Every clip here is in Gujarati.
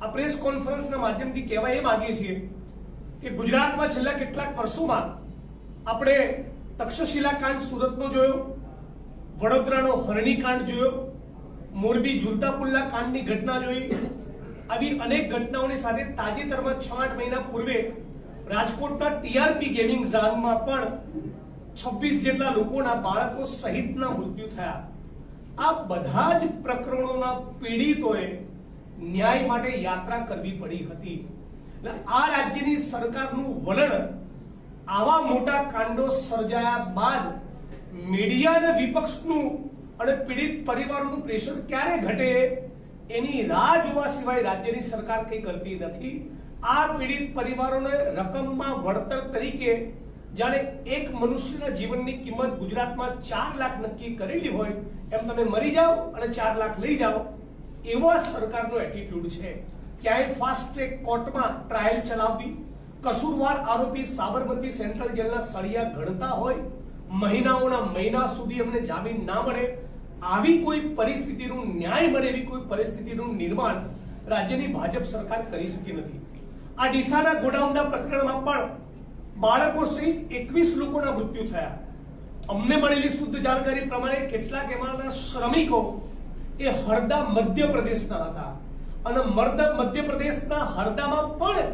આ પ્રેસ કોન્ફરન્સના માધ્યમથી કહેવા એ માંગીએ છીએ કે ગુજરાતમાં છેલ્લા કેટલાક વર્ષોમાં આપણે તક્ષશિલા કાંડ સુરતનો જોયો, વડોદરાનો હરણી કાંડ જોયો, મોરબી ઝુલતાપુલ્લા કાંડની ઘટના જોઈ. આવી અનેક ઘટનાઓની સાથે તાજેતરમાં છ આઠ મહિના પૂર્વે રાજકોટના ટીઆરપી ગેમિંગ ઝોનમાં પણ છવ્વીસ જેટલા લોકોના બાળકો સહિતના મૃત્યુ થયા. આ બધા જ પ્રકરણોના પીડિતોએ ન્યાય માટે યાત્રા કરવી પડી હતી. આ રાજ્યની સરકારનું વલણ આવા મોટા કાંડો સર્જાયા બાદ મીડિયા અને વિપક્ષનું અને પીડિત પરિવારનું પ્રેશર ક્યારે ઘટે એની રાહ જોવા સિવાય રાજ્યની સરકાર કંઈ કરતી નથી. આ પીડિત પરિવારોને રકમમાં વળતર તરીકે જાણે એક મનુષ્યના જીવનની કિંમત ગુજરાતમાં ચાર લાખ નક્કી કરેલી હોય એમ તમે મરી જાઓ અને ચાર લાખ લઈ જાઓ. એવો સરકારનો એટીટ્યુડ છે. ક્યાંય ફાસ્ટ ટ્રેક કોર્ટમાં ટ્રાયલ ચલાવવી, કસૂરવાર આરોપી સાબરમતી સેન્ટ્રલ જેલના સળિયા ઘડતા હોય, મહિનાઓના મહિના સુધી અમને જામીન ના મળે, આવી કોઈ પરિસ્થિતિનું ન્યાય મળે એવી કોઈ પરિસ્થિતિનું નિર્માણ રાજ્યની ભાજપ સરકાર કરી શકી નથી. આ ડીસાના ગોડાઉનના પ્રકરણમાં પણ બાળકો સહિત એકવીસ લોકોના મૃત્યુ થયા. અમને મળેલી શુદ્ધ જાણકારી પ્રમાણે કેટલાક એમાંના શ્રમિકો એ હરદા મધ્યપ્રદેશના હતા. અને મરદા મધ્યપ્રદેશના હરદામાં પણ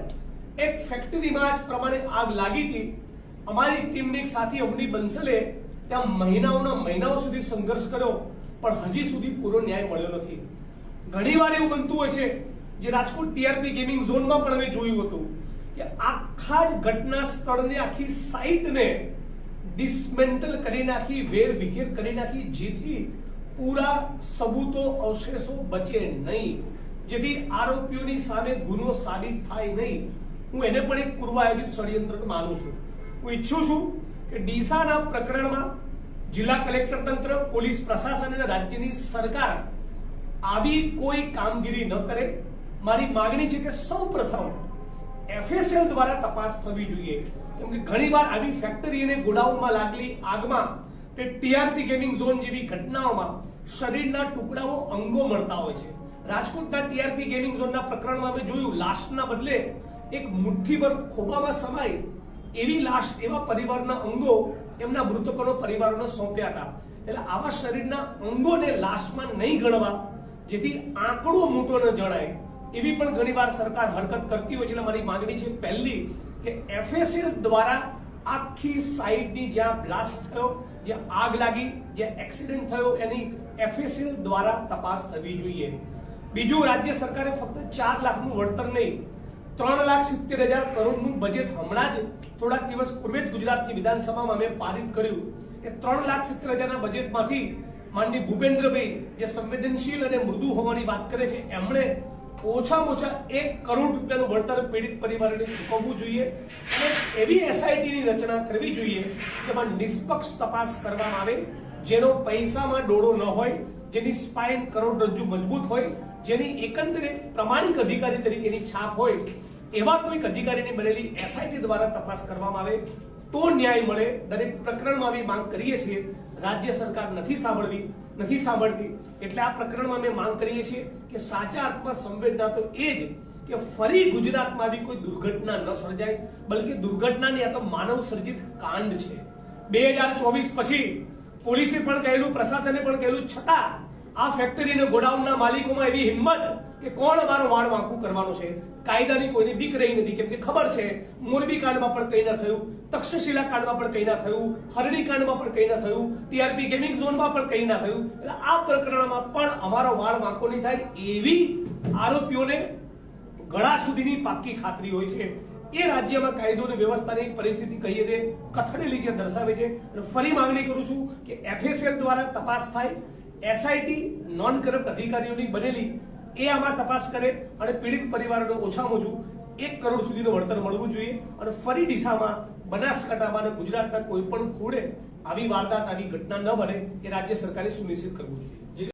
એક ફેક્ટરીમાં જ પ્રમાણે આગ લાગી હતી. અમારી ટીમની એક સાથી અવની બંસલે ત્યાં મહિનાઓના મહિનાઓ સુધી સંઘર્ષ કર્યો, પણ હજી સુધી પૂરો ન્યાય મળ્યો નથી. ઘણીવાર એવું બનતું હોય છે જે રાજકોટ ટીઆરપી ગેમિંગ ઝોનમાં પણ અમે જોયું હતું કે આખા જ ઘટના સ્થળને, આખી સાઇટને ડિસમેન્ટલ કરી નાખી વેર વિખેર કરી નાખી, જેથી પૂરા સબૂતો, અવશેષો બચે નહીં. જેથી આરોપીઓની સામે ગુનો સાબિત થાય નહીં. હું એને પણ એક પૂર્વ આયોજિત ષડયંત્ર માનું છું. હું ઈચ્છું છું કે ડીસાના પ્રકરણમાં જિલ્લા કલેક્ટર તંત્ર, પોલીસ પ્રશાસન અને રાજ્યની સરકાર આવી કોઈ કામગીરી ન કરે. મારી માગણી છે કે સૌ પ્રથમ એફએસએલ દ્વારા તપાસ થવી જોઈએ. કેમ કે ઘણીવાર આવી ફેક્ટરી અને ગોડાઉનમાં લાગેલી આગમાં કે ટીઆરપી ગેમિંગ ઝોન જેવી ઘટનાઓમાં શરીરના ટુકડાઓ અંગો મળતા હોય છે. રાજકોટના ટીઆરપી ગેમિંગ ઝોનના પ્રકરણમાં અમે જોયું, લાશના બદલે એક મુઠ્ઠીભર ખોબામાં સમાય એવી લાશ એવા પરિવારના અંગો એમના મૃતકોનો પરિવારોને સોંપ્યા હતા. એટલે આવા શરીરના અંગોને લાશમાં નહીં ગણવા જેથી આંકડો મોટો ન જણાય, એવી પણ ઘણીવાર સરકાર હરકત કરતી હોય છે. એટલે મારી માંગણી છે પહેલી કે એફએસએલ દ્વારા આખી સાઇટની જ્યાં બ્લાસ્ટ થયો જ્યાં આગ લાગી જ્યાં એક્સિડન્ટ થયો, એની એફએસએલ દ્વારા તપાસ થવી જોઈએ. બીજું, રાજ્ય સરકારે ફક્ત ચાર લાખનું વળતર નહીં, ત્રણ લાખ સિત્તેર હજાર કરોડનું બજેટ હમણાં જ, થોડાક દિવસ પૂર્વે જ ગુજરાતની વિધાનસભામાં અમે પારિત કર્યું. એ ત્રણ લાખ સિત્તેર હજારના બજેટમાંથી માનની ભૂપેન્દ્રભાઈ, જે સંવેદનશીલ અને મૃદુ હોવાની વાત કરે છે, એમણે ઓછામાં ઓછા એક કરોડ રૂપિયાનું વળતર પીડિત પરિવારને ચૂકવવું જોઈએ અને એવી એસઆઈટીની રચના કરવી જોઈએ જેમાં નિષ્પક્ષ તપાસ કરવામાં આવે, જેનો પૈસામાં ડોળો ન હોય, જેની સ્પાઇન કરોડરજ્જુ મજબૂત હોય, જેની એકંદરે પ્રમાણિક અધિકારી તરીકેની છાપ હોય, એવા કોઈક અધિકારીની બનેલી એસઆઈટી દ્વારા તપાસ કરવામાં આવે. તો ન્યાય મળે. દરેક પ્રકરણમાં અમે માંગ કરીએ છીએ. રાજ્ય સરકાર નથી સાંભળવી, નથી સાંભળતી. એટલે આ પ્રકરણમાં અમે માંગ કરીએ છીએ કે સાચા અર્થમાં સંવેદના તો એ જ કે ફરી ગુજરાતમાં આવી કોઈ દુર્ઘટના ન સર્જાય, બલકે દુર્ઘટનાની આ તો માનવ સર્જિત કાંડ છે. બે હજાર ચોવીસ પછી પોલીસે પણ કહેલું, પ્રશાસને પણ કહેલું, છતાં આ ફેક્ટરી ગોડાઉનના માલિકોમાં એવી હિંમત કે કોણ અમારો વાળ વાંકું કરવાનો છે? કાયદાની કોઈની બીક રહી નથી. કેમ કે ખબર છે, મોરબી કાંડમાં પણ કંઈ ના થયું, તક્ષશિલા કાંડમાં પણ કંઈ ના થયું, હરણી કાંડમાં પણ કંઈ ના થયું, ટીઆરપી ગેમિંગ ઝોનમાં પણ કંઈ ના થયું. એટલે આ પ્રકરણમાં પણ અમારો વાળ વાંકો નહીં થાય એવી આરોપીઓને ગળા સુધીની પાક્કી ખાતરી હોય છે. એ રાજ્યમાં કાયદો અને વ્યવસ્થાની પરિસ્થિતિ કહીએ તે કથળેલી છે દર્શાવે છે. ફરી માંગણી કરું છું કે એફએસએલ દ્વારા તપાસ થાય એસઆઈટી નોન કરપ્ટ અધિકારીઓની બનેલી, એ આમાં તપાસ કરે અને પીડિત પરિવારોને ઓછામાં ઓછું એક કરોડ સુધીનું વળતર મળવું જોઈએ અને ફરી દિશામાં બનાસકાંઠામાં ગુજરાતના કોઈ પણ ખૂણે આવી વારદાત, આવી ઘટના ન બને એ રાજ્ય સરકારે સુનિશ્ચિત કરવું જોઈએ.